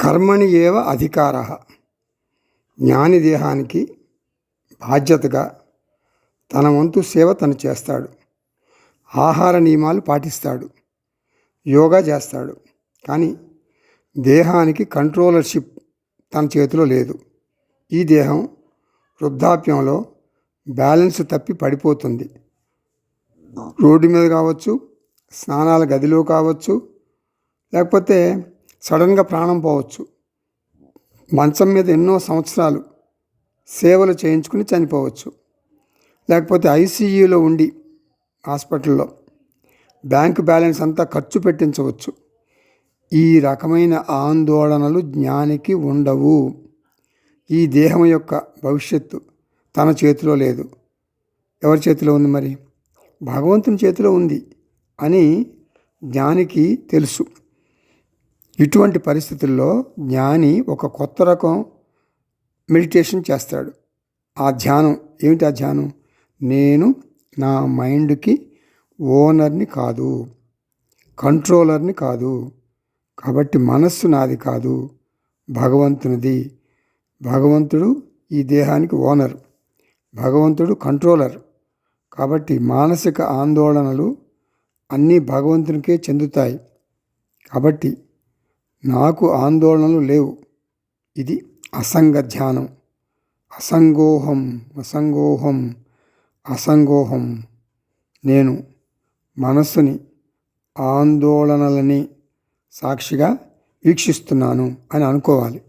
కర్మణి ఏవ అధికార. జ్ఞాని దేహానికి బాధ్యతగా తన వంతు సేవ తను చేస్తాడు. ఆహార నియమాలు పాటిస్తాడు. యోగా చేస్తాడు. కానీ దేహానికి కంట్రోలర్షిప్ తన చేతిలో లేదు. ఈ దేహం వృద్ధాప్యంలో బ్యాలెన్స్ తప్పి పడిపోతుంది. రోడ్డు మీద కావచ్చు స్నానాల గదిలో కావచ్చు లేకపోతే సడన్గా ప్రాణం పోవచ్చు. మంచం మీద ఎన్నో సంవత్సరాలు సేవలు చేయించుకుని చనిపోవచ్చు. లేకపోతే ఐసీయూలో ఉండి హాస్పిటల్లో బ్యాంకు బ్యాలెన్స్ అంతా ఖర్చు పెట్టించవచ్చు. ఈ రకమైన ఆందోళనలు జ్ఞానికి ఉండవు. ఈ దేహం యొక్క భవిష్యత్తు తన చేతిలో లేదు. ఎవరి చేతిలో ఉంది మరి? భగవంతుని చేతిలో ఉంది అని జ్ఞానికి తెలుసు. ఇటువంటి పరిస్థితుల్లో జ్ఞాని ఒక కొత్త రకం మెడిటేషన్ చేస్తాడు. ఆ ధ్యానం ఏమిటి ఆ ధ్యానం? నేను నా మైండ్కి ఓనర్ని కాదు కంట్రోలర్ని కాదు కాబట్టి మనస్సు నాది కాదు భగవంతునిది. భగవంతుడు ఈ దేహానికి ఓనర్ భగవంతుడు కంట్రోలర్. కాబట్టి మానసిక ఆందోళనలు అన్నీ భగవంతునికే చెందుతాయి. కాబట్టి నాకు ఆందోళనలు లేవు. ఇది అసంగ ధ్యానం. అసంగోహం అసంగోహం అసంగోహం. నేను మనస్సుని ఆందోళనలని సాక్షిగా వీక్షిస్తున్నాను అని అనుకోవాలి.